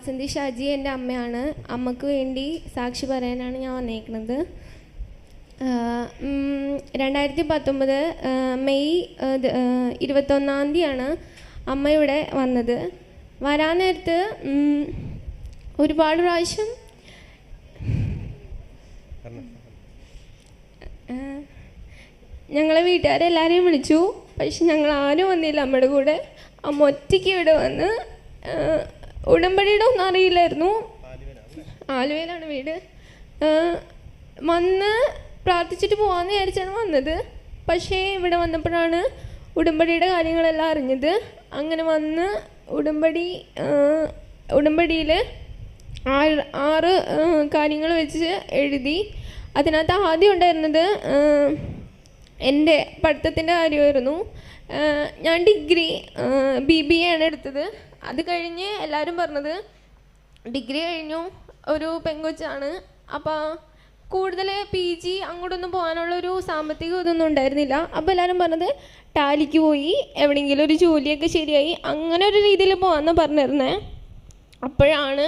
വസന്തി ഷാജി എന്റെ അമ്മയാണ്. അമ്മയ്ക്ക് വേണ്ടി സാക്ഷി പറയാനാണ് ഞാൻ വന്നേക്കുന്നത് രണ്ടായിരത്തി പത്തൊമ്പത് മെയ് ഇരുപത്തൊന്നാം തീയതിയാണ് അമ്മ ഇവിടെ വന്നത്. വരാൻ നേരത്ത് ഒരുപാട് പ്രാവശ്യം ഞങ്ങളെ വീട്ടുകാരെല്ലാവരെയും വിളിച്ചു. പക്ഷെ ഞങ്ങൾ ആരും വന്നില്ല. അമ്മയുടെ കൂടെ അമ്മ ഒറ്റയ്ക്ക് ഇവിടെ വന്ന് ഉടമ്പടിയുടെ ഒന്നും അറിയില്ലായിരുന്നു. ആലുവയിലാണ് വീട്. വന്ന് പ്രാർത്ഥിച്ചിട്ട് പോകാമെന്ന് വിചാരിച്ചാണ് വന്നത്. പക്ഷേ ഇവിടെ വന്നപ്പോഴാണ് ഉടമ്പടിയുടെ കാര്യങ്ങളെല്ലാം അറിഞ്ഞത്. അങ്ങനെ വന്ന് ഉടമ്പടി ഉടമ്പടിയിൽ ആറ് ആറ് കാര്യങ്ങൾ വെച്ച് എഴുതി. അതിനകത്ത് ആദ്യം ഉണ്ടായിരുന്നത് എന്റെ പഠിത്തത്തിന്റെ കാര്യമായിരുന്നു. ഞാൻ ഡിഗ്രി ബി ബി എ ആണ് എടുത്തത്. അത് കഴിഞ്ഞ് എല്ലാവരും പറഞ്ഞത് ഡിഗ്രി കഴിഞ്ഞു ഒരു പെങ്കൊച്ചാണ്. അപ്പോൾ കൂടുതൽ പി ജി അങ്ങോട്ടൊന്നും പോകാനുള്ളൊരു സാമ്പത്തിക ഇതൊന്നും ഉണ്ടായിരുന്നില്ല. അപ്പോൾ എല്ലാവരും പറഞ്ഞത് ടാലിക്ക് പോയി എവിടെയെങ്കിലും ഒരു ജോലിയൊക്കെ ശരിയായി അങ്ങനെ ഒരു രീതിയിൽ പോകാമെന്ന് പറഞ്ഞിരുന്നേ. അപ്പോഴാണ്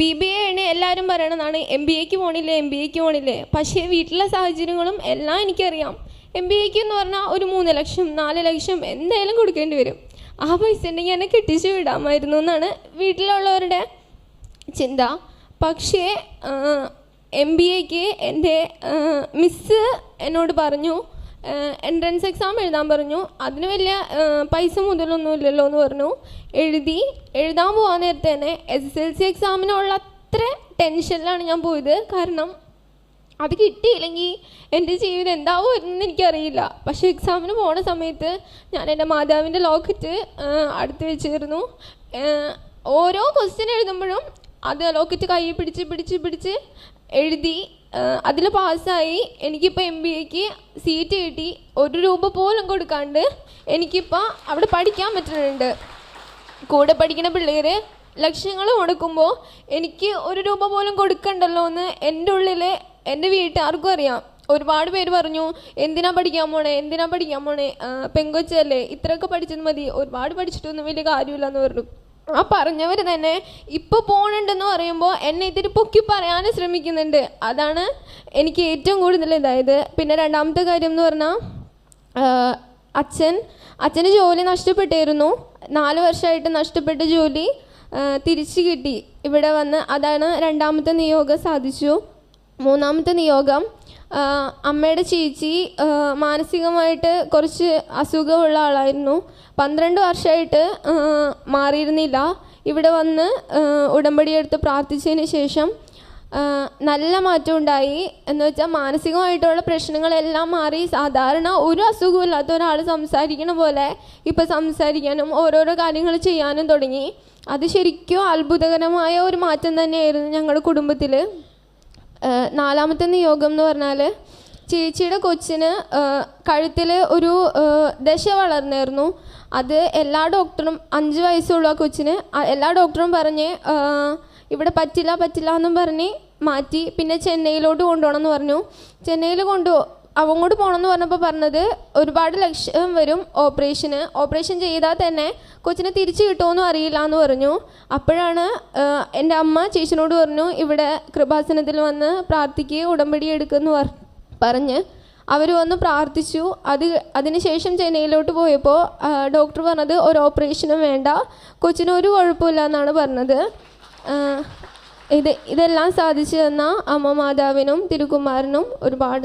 ബി ബി എ ആണ് എല്ലാവരും പറയണതാണ് എം ബി എക്ക് പോണില്ലേ എം ബി എക്ക് പോണില്ലേ. പക്ഷേ വീട്ടിലെ സാഹചര്യങ്ങളും എല്ലാം എനിക്കറിയാം. എം ബി എക്ക് എന്ന് പറഞ്ഞാൽ ഒരു മൂന്ന് ലക്ഷം നാല് ലക്ഷം എന്തായാലും കൊടുക്കേണ്ടി വരും. ആ പൈസ ഉണ്ടെങ്കിൽ എന്നെ കെട്ടിച്ച് വിടാമായിരുന്നു എന്നാണ് വീട്ടിലുള്ളവരുടെ ചിന്ത. പക്ഷേ എം ബി എക്ക് എന്റെ മിസ്സ് എന്നോട് പറഞ്ഞു എൻട്രൻസ് എക്സാം എഴുതാൻ പറഞ്ഞു. അതിന് വലിയ പൈസ മുതലൊന്നും ഇല്ലല്ലോ എന്ന് പറഞ്ഞു. എഴുതി എഴുതാൻ പോകാൻ നേരത്തെ തന്നെ എസ് എസ് എൽ സി എക്സാമിനുള്ള അത്ര ടെൻഷനിലാണ് ഞാൻ പോയത്. കാരണം അത് കിട്ടിയില്ലെങ്കിൽ എന്റെ ജീവിതം എന്താവും എന്ന് എനിക്കറിയില്ല. പക്ഷേ എക്സാമിന് പോണ സമയത്ത് ഞാൻ എന്റെ മാതാവിന്റെ ലോക്കറ്റ് അടുത്ത് വെച്ചിരുന്നു. ഓരോ ക്വസ്റ്റ്യൻ എഴുതുമ്പോഴും അത് ലോക്കറ്റ് കൈ പിടിച്ച് പിടിച്ച് പിടിച്ച് എഴുതി അതിൽ പാസ്സായി എനിക്കിപ്പോൾ എം ബി എക്ക് സീറ്റ് കിട്ടി. ഒരു രൂപ പോലും കൊടുക്കാണ്ട് എനിക്കിപ്പോൾ അവിടെ പഠിക്കാൻ പറ്റുന്നുണ്ട്. കൂടെ പഠിക്കുന്ന പിള്ളേർ ലക്ഷ്യങ്ങൾ മുടക്കുമ്പോൾ എനിക്ക് ഒരു രൂപ പോലും കൊടുക്കണ്ടല്ലോ എന്ന് എന്റെ ഉള്ളിൽ എന്റെ വീട്ടുകാർക്കും അറിയാം. ഒരുപാട് പേര് പറഞ്ഞു എന്തിനാ പഠിക്കാൻ പോണേ? എന്തിനാ പഠിക്കാൻ പോണേ? പെങ്കൊച്ചല്ലേ ഇത്രയൊക്കെ പഠിച്ചത് മതി. ഒരുപാട് പഠിച്ചിട്ടൊന്നും വലിയ കാര്യമില്ലെന്ന് പറഞ്ഞു. ആ പറഞ്ഞവർ തന്നെ ഇപ്പോൾ പോകണുണ്ടെന്ന് പറയുമ്പോൾ എന്നെ ഇതിരി പൊക്കി പറയാൻ ശ്രമിക്കുന്നുണ്ട്. അതാണ് എനിക്ക് ഏറ്റവും കൂടുതൽ ഇതായത്. പിന്നെ രണ്ടാമത്തെ കാര്യം എന്ന് പറഞ്ഞാൽ അച്ഛൻ അച്ഛന് ജോലി നഷ്ടപ്പെട്ടിരുന്നു നാല് വർഷമായിട്ട് നഷ്ടപ്പെട്ട ജോലി തിരിച്ചു കിട്ടി. ഇവിടെ വന്ന് അതാണ് രണ്ടാമത്തെ നിയോഗം സാധിച്ചു. മൂന്നാമത്തെ നിയോഗം അമ്മയുടെ ചേച്ചി മാനസികമായിട്ട് കുറച്ച് അസുഖമുള്ള ആളായിരുന്നു. പന്ത്രണ്ട് വർഷമായിട്ട് മാറിയിരുന്നില്ല. ഇവിടെ വന്ന് ആഹ് ഉടമ്പടി എടുത്ത് പ്രാർത്ഥിച്ചതിന് ശേഷം നല്ല മാറ്റം ഉണ്ടായി. എന്ന് വെച്ചാൽ മാനസികമായിട്ടുള്ള പ്രശ്നങ്ങളെല്ലാം മാറി. സാധാരണ ഒരു അസുഖമില്ലാത്ത ഒരാൾ സംസാരിക്കണ പോലെ ഇപ്പം സംസാരിക്കാനും ഓരോരോ കാര്യങ്ങൾ ചെയ്യാനും തുടങ്ങി. അത് ശരിക്കും അത്ഭുതകരമായ ഒരു മാറ്റം തന്നെയായിരുന്നു ഞങ്ങളുടെ കുടുംബത്തിൽ നാലാമത്തെ നിയോഗം എന്ന് പറഞ്ഞാൽ ചേച്ചിയുടെ കൊച്ചിന് കഴുത്തിൽ ഒരു ദശ വളർന്നായിരുന്നു അത് എല്ലാ ഡോക്ടറും അഞ്ച് വയസ്സുള്ള കൊച്ചിന് എല്ലാ ഡോക്ടറും പറഞ്ഞ് ഇവിടെ പറ്റില്ല പറ്റില്ല എന്നും പറഞ്ഞ് മാറ്റി. പിന്നെ ചെന്നൈയിലോട്ട് കൊണ്ടുപോകണം എന്ന് പറഞ്ഞു. ചെന്നൈയിൽ കൊണ്ടു അങ്ങോട്ട് പോകണമെന്ന് പറഞ്ഞപ്പോൾ പറഞ്ഞത് ഒരുപാട് ലക്ഷം വരും ഓപ്പറേഷന്. ഓപ്പറേഷൻ ചെയ്താൽ തന്നെ കൊച്ചിനെ തിരിച്ചു കിട്ടുമെന്നും അറിയില്ല എന്ന് പറഞ്ഞു. അപ്പോഴാണ് എന്റെ അമ്മ ചേച്ചിനോട് പറഞ്ഞു ഇവിടെ കൃപാസനത്തിൽ വന്ന് പ്രാർത്ഥിക്കുക ഉടമ്പടി എടുക്കുമെന്ന് പറ പറഞ്ഞ് അവർ വന്ന് പ്രാർത്ഥിച്ചു. അത് അതിനുശേഷം ചെന്നൈയിലോട്ട് പോയപ്പോൾ ഡോക്ടർ പറഞ്ഞത് ഒരു ഓപ്പറേഷനും വേണ്ട കൊച്ചിന് ഒരു കുഴപ്പമില്ല എന്നാണ് പറഞ്ഞത്. ഇത് ഇതെല്ലാം സാധിച്ചു തന്ന അമ്മ മാതാവിനും തിരുകുമാരനും ഒരുപാട്